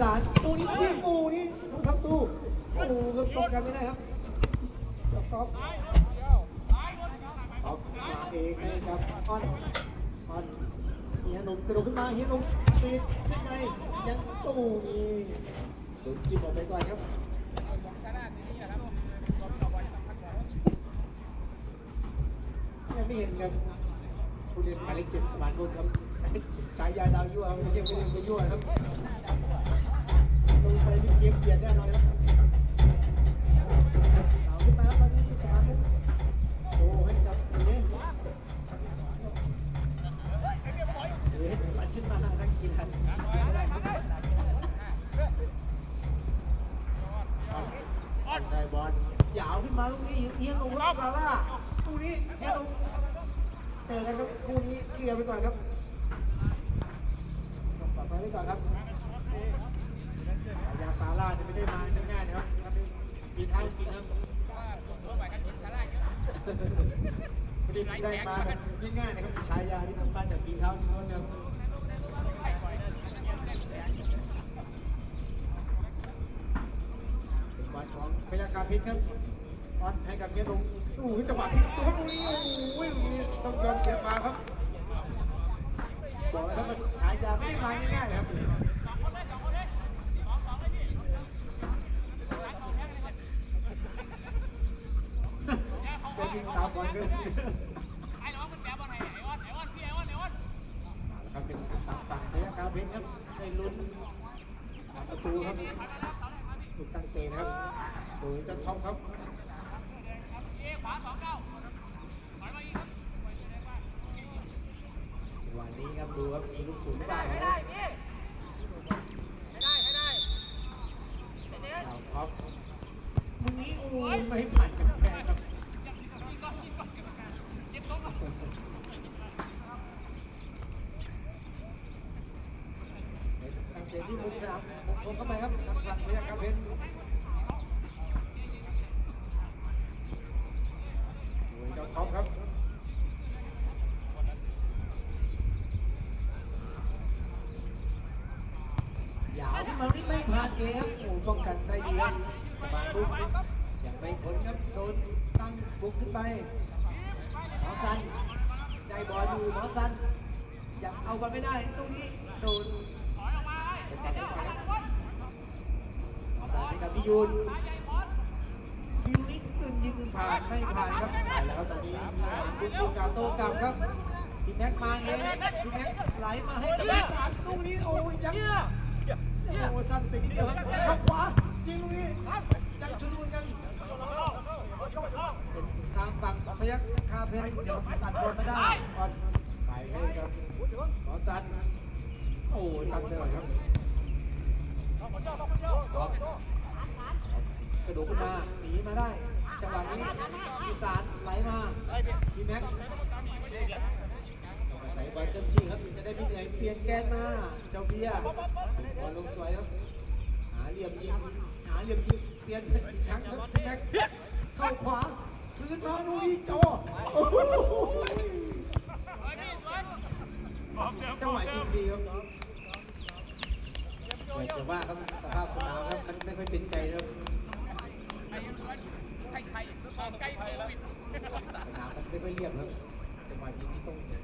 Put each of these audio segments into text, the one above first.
สารตูนี้ที่ปูนี่ผู้ทำตูโอ้โหครับตรงกันไม่ได้ครับจับก๊อฟก๊อฟมาเองให้กับออนออนเฮียหนุ่มกระโดดขึ้นมาเฮียหนุ่มปีดขึ้นไงยังตู้นี่โดจิ้มออกไปก่อนครับยังไม่เห็นครับผู้เล่นหมายเลขเจ็ดสมานกุลครับฉายาดาวยั่วครับไม่ใช่ไม่ใช่ไม่ยั่วครับลงไปนี่เกมเปลี่ยนแน่นอนครับเอาขึ้นมาครับตอนนี้สมาธิโอ้ให้กับเนี้ยเอ๊ะปัดขึ้นมานั่งกินทันไม่ได้ครับ ได้บอลยาวขึ้นมาลูกนี้เอียงลงรับซาร่าคู่นี้เอียงลงเจอกันครับคู่นี้เคลียร์ไปก่อนครับปล่อยไปไว้ก่อนครับ ยาซาร่าเนี่ยไม่ได้มาง่ายๆนะครับถ้าไม่มีท้ายจริงครับไม่ได้ได้มาแบบง่ายๆนะครับฉายาที่ต้องมาจากปีเท้าล้วนๆนะครับบอลของพยากาพิษครับบอลให้กับเมียตรงโอ้โหจังหวะพลิกตัวตรงนี้โอ้โหต้องยอมเสียฟาครับบอกแล้วครับว่าฉายาไม่ได้มาง่ายๆนะครับ ยิงตามบอลด้วยครับเป็นตัดตัดระยะกาเพชรครับได้ลุ้นหาประตูครับถูกตั้งเตะนะครับโดยเจ้าท็อปครับจังหวะนี้ครับดูครับมีลูกสูงได้ครับเอาท็อปมึงนี้โอ้ยไม่ผ่านกำแพงครับ ที่มุมสนามผมเข้าไปครับทางฝั่งพยัคฆ์ครับเพชรโอ้ยเจ้าท็อปครับยาวขึ้นมานี่ไม่ผ่านเองครับโอ้ป้องกันได้ดีครับบายบุกอย่างไม่ผลครับโดนตั้งบุกขึ้นไปหมอสันได้บอลอยู่หมอสันยังเอาบอลไม่ได้ตรงนี้โดน เป็นการได้บอลครับสายให้กับพี่ยูนพี่ยูนนี่กึ่งยิงกึ่งผ่านไม่ผ่านครับไปแล้วตอนนี้คุณปูกาโตกลับครับพี่แม็กมาเองพี่แม็กไหลมาให้กับพี่ตาลูกนี้โอ้ยยังโอ้สั้นไปนิดเดียวครับเข้าขวายิงลูกนี้ยังชุนมุนกันทางฝั่งพยัคฆ์คาเพนเดี๋ยวตัดบอลไม่ได้บอลไปให้กับหมอสั้นโอ้สั้นไปหน่อยครับ กระโดดขึ้นมาหนีมาได้จังหวะนี้อีสานไหลมาพี่แม็กใส่บอลเต็มที่ครับจะได้ไม่เหนื่อยเปลี่ยนแกนมาเจ้าเบียร์บอลลงสวยครับหาเหลี่ยมยิงหาเหลี่ยมยิงเปลี่ยนอีกครั้งครับพี่แม็กเข้าขวาคืนมาดูดีจอโอ้โหจังหวะยิงดีครับ แต่ว่าครับสภาพสนามครับมันไม่ค่อยเป็นใจครับสนามมันไม่ค่อยเรียบครับจังหวะยิงที่ต้องยัง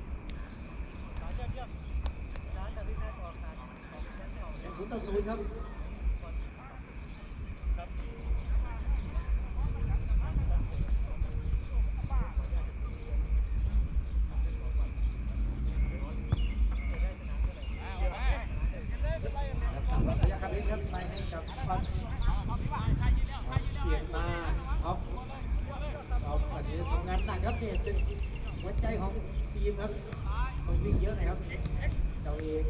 ศูนย์ต่อศูนย์ครับครับระยะครับเล่นครับไปให้กับฟันเสียงมาท็อปท็อปวันนี้ทำงานหนักครับเนี่ยเป็นหัวใจของทีมครับต้องวิ่งเยอะหน่อย ครับเจ้าเอง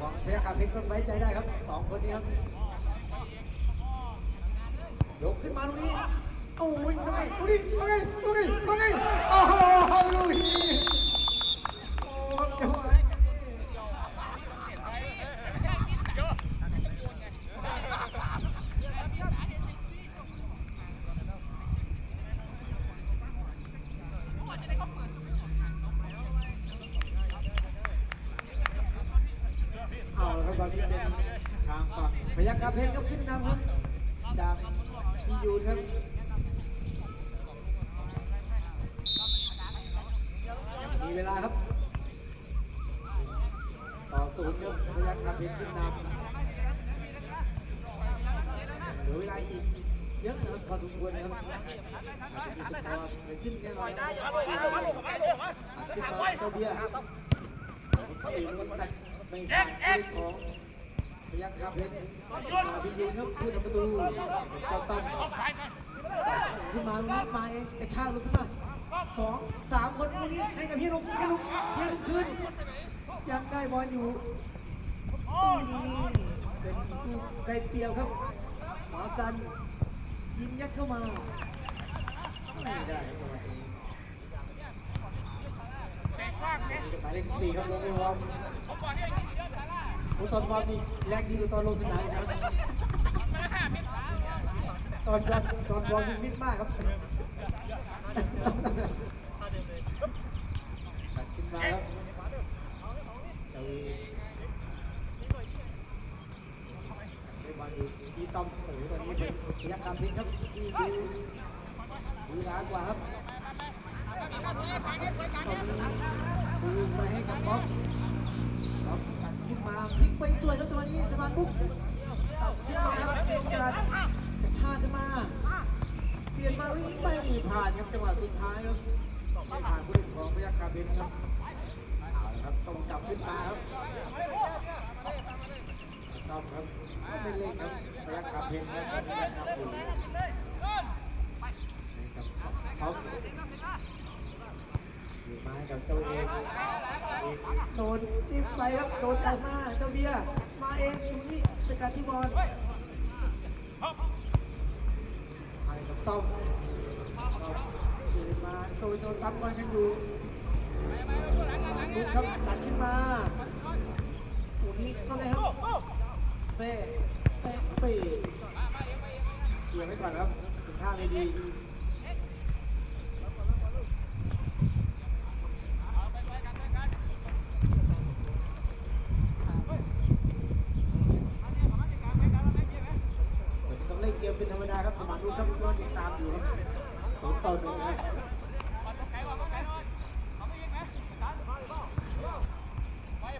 ของเพยรคาเพชรก็ไว้ใจได้ครับสองคนนี้ครับยกขึ้นมาตรงนี้โอ้ยทำไมตรงนี้ทำไมตรงนี้ทำไมโอ้โหลูกนี้ พยัคฆ์กาเพชรครับขึ้นนำครับ จากพี่ยูนครับมีเวลาครับ ต่อศูนย์ครับพยัคฆ์กาเพชรขึ้นนำเหลือเวลาอีกเยอะนะครับพอสมควรนะครับมีสกอร์เกิดขึ้นแน่นอนนะครับขึ้นมาเจ้าเบียร์เขาเองก็ตัดไม่ผ่านของ พยัคฆ์กาเพชรมาพี่ยูนครับผู้ทำประตูเจ้าต้อมขึ้นมาลูกนี้มาเองกระชากลูกขึ้นมาสองสามคนลูกนี้ให้กับพี่ลุงพี่ลุงพี่ลุงขึ้น ยังได้บอลอยู่ลูกนี้เป็นลูกไกลเปรียวครับหมอซันยิงยัดเข้ามาไม่ได้ครับจังหวะนี้หมายเลขสิบสี่ครับลงไปวอร์ม โอ้ตอนวอร์มนี่แรงดีกว่าตอนลงสนามนะครับ ตอนตอนตอนบอลยิงฟิตมากครับตัดขึ้นมาครับเได้บอลอยู่ที่ต้อมโอ้โหตอนนี้เป็นพยักคำพินครับที่ดูดูร้ากว่าครับตอนนี้ดูไปให้กับบ๊อบบ๊อบตัด ขึ้นมาพลิกไปสวยครับตัวนี้สมานบุ๊กตัดขึ้นมาครับเป็นการกระชากขึ้นมา เปลี่ยนมาวิ่งไม่ผ่านครับจังหวะสุดท้ายครับไม่ผ่านผู้เล่นของพยัคฆ์คาเบนครับเอาละครับต้องจับขึ้นมาครับต้องครับไม่เล่นครับพยัคฆ์คาเบนครับพยัคฆ์คาเบนเขาอยู่มาให้กับเจ้าเองเอกโดนจิ้มไปครับโดนแต่มาเจ้าเบียร์มาเองอยู่นี่สกัดที่บอลให้กับต้อมตื่นมาโดยโดนทับบอลกันอยู่ลุกครับตัดขึ้นมาตรงนี้ก็ไงครับเป้เป้เป้เกี่ยวไว้ก่อนครับถึงท่าไม่ดีต้องเล่นเกมเป็นธรรมดาครับ สมัครลูกครับก็ติดตามอยู่ครับ สองต่อหนึ่งนะ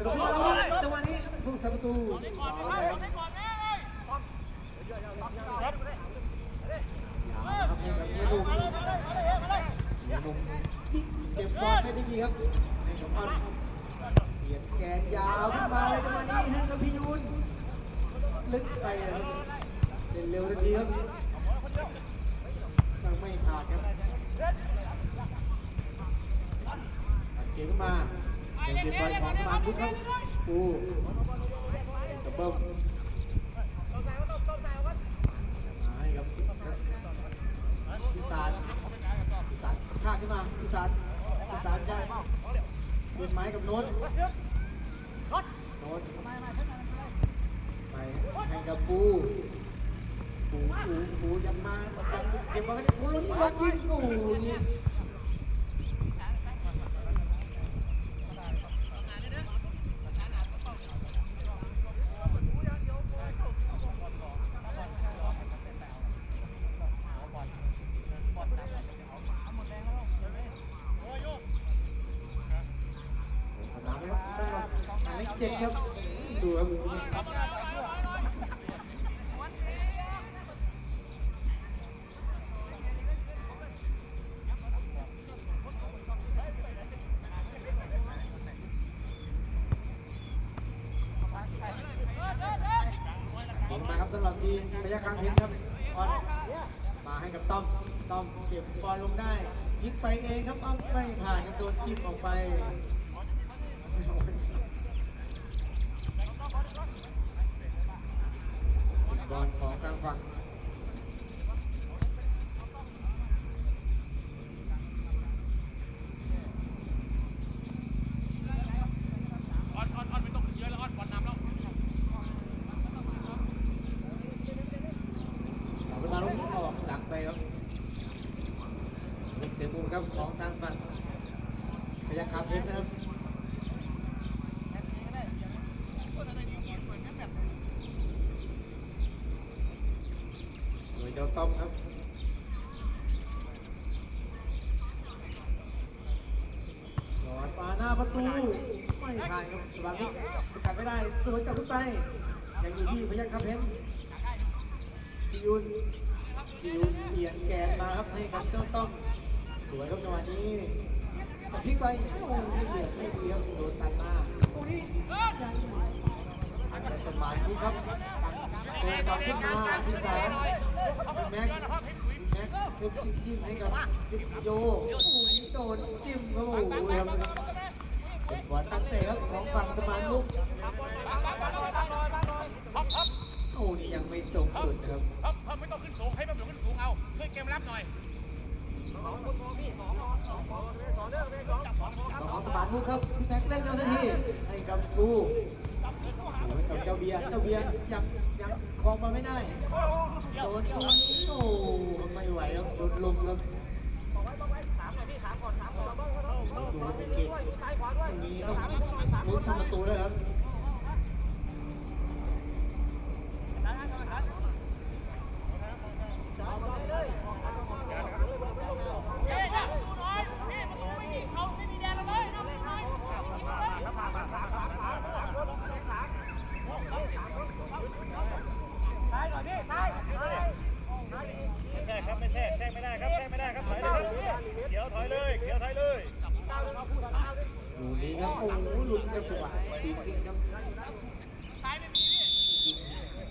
ตรงนี้เอาจังหวะนี้ผู้สาประตูเอาแล้วครับให้กับเยลูกเยลูกบิ๊กเก็บบอลให้ได้ดีครับให้กับบอลเหยียดแกนยาวขึ้นมาเลยจังหวะนี้ให้กับพี่ยุนลึกไปเลยครับเล่นเร็วทันทีครับยังไม่ขาดครับ ตัดเกมขึ้นมาเดี๋ยวเก็บอลของสมานพุทธครับปูดับเบิ้ลมาให้ครับพิสารพิสารชากขึ้นมาพิสารพิสารได้เบียนไม้กับโน้ตโน้ตไปให้กับปูปูปูปูยังมายังเก็บบอลไม่ได้ปูลูกนี้บอลยิงโอ้โหนี่ เลขเจ็ดครับดูครับผมาครับสำหรับทีมพยัคฆ์คางเพชรครับบอลมาให้กับต้อมต้อมเก็บบอลลงได้ยิงไปเองครับต้อมไม่ผ่านครับโดนจิ้มออกไป บอลของกลางฝั่งเอาขึ้นมาลูกนี้ออกหลังไปครับลูกเตะมุมครับของทางฝั่งพยัคฆ์คาเพชรนะครับ ตอมครับหลอดมาหน้าประตูไม่ผ่าน ครับสวามิกสกัดไม่ได้สวนกลับขึ้นไปยังอยู่ที่พยัคฆ์คำเพ็ญพิยุนพิยุนเปลี่ยนแกนมาครับให้กับเจ้าต้อมสวยครับจังหวะนี้จะพลิกไปโอ้ไม่เหลือไม่ดีครับโดนตัดมาตรงนี้ยังอันดับสมานคุกครับตัดตัวต่อขึ้นมาที่สามแม็กแม็กเป็นชิงจิ้มให้กับพิโยโอ้โหโดนจิ้มครับโอ้โหครับเป็นบอลตั้งเตะครับของ ฝั่งสมานมุกโอ้นี่ยังไม่ตรงจุดนครับเพิ่มเพิ่มไม่ต้องขึ้นสูงให้มันอยู่ขึ้นสูงเอาช่วยเกมรับหน่อยของสมานมุครับพี่แม็กเล่นเจ้าหน้าที่ให้กับกูโอ้ยกับเจ้าเบียร์เจ้าเบียร์ยังยังคลองมาไม่ได้โดนโอ้ไม่ไหวครับโดนลมครับดูเป็นเกม มีต้องลุ้นทำประตูแล้วครับเ